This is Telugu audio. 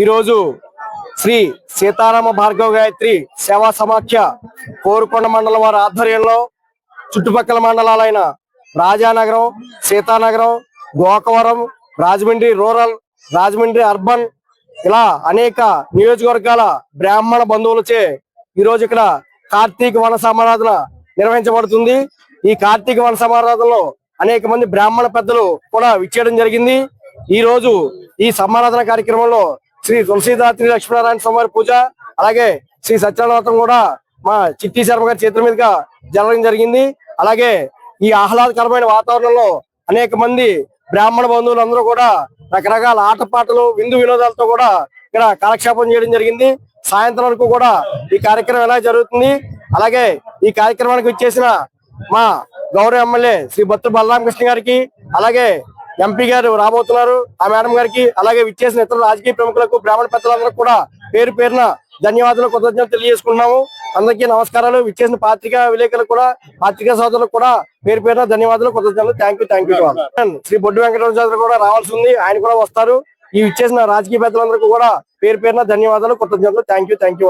ఈరోజు శ్రీ సీతారామ భార్గవ గాయత్రి సేవా సమాఖ్య కోరుకొండ మండలం వారి ఆధ్వర్యంలో చుట్టుపక్కల మండలాలైన రాజానగరం సీతానగరం గోకవరం రాజమండ్రి రూరల్ రాజమండ్రి అర్బన్ ఇలా అనేక నియోజకవర్గాల బ్రాహ్మణ బంధువులచే ఈరోజు ఇక్కడ కార్తీక వన సమారాధన నిర్వహించబడుతుంది. ఈ కార్తీక వన సమారాధనలో అనేక మంది బ్రాహ్మణ పెద్దలు కూడా విచ్చేయడం జరిగింది. ఈ రోజు ఈ సమారాధన కార్యక్రమంలో శ్రీ తులసీదాత్రి లక్ష్మీనారాయణ స్వామి పూజ అలాగే శ్రీ సత్యనారాయణ కూడా మా చిట్టి శర్మ గారి చేతుల మీదుగా జరగడం జరిగింది. అలాగే ఈ ఆహ్లాదకరమైన వాతావరణంలో అనేక మంది బ్రాహ్మణ బంధువులందరూ కూడా రకరకాల ఆటపాటలు విందు వినోదాలతో కూడా ఇక్కడ కాలక్షేపం చేయడం జరిగింది. సాయంత్రం వరకు కూడా ఈ కార్యక్రమం ఎలా జరుగుతుంది? అలాగే ఈ కార్యక్రమానికి వచ్చేసిన మా గౌరవ ఎమ్మెల్యే శ్రీ బత్తు బలరామకృష్ణ గారికి అలాగే ఎంపీ గారు రాబోతున్నారు. ఆ మేడం గారికి అలాగే విచ్చేసిన ఇతర రాజకీయ ప్రముఖులకు బ్రాహ్మణ పెద్దలందరూ కూడా పేరు పేరున ధన్యవాదాలు కృతజ్ఞతలు తెలియజేసుకుంటున్నాము. అందరికీ నమస్కారాలు. విచ్చేసిన పాత్రికా విలేకరులకు కూడా పాత్రికా సోదరులకు కూడా పేరు పేరున ధన్యవాదాలు కృతజ్ఞతలు. Thank you thank you Shri Boddu Venkataraju కూడా రావాల్సి ఉంది. ఆయన కూడా వస్తారు. ఈ విచ్చేసిన రాజకీయ పెద్దలందరికీ కూడా పేరు పేరున ధన్యవాదాలు కృతజ్ఞతలు. Thank you thank you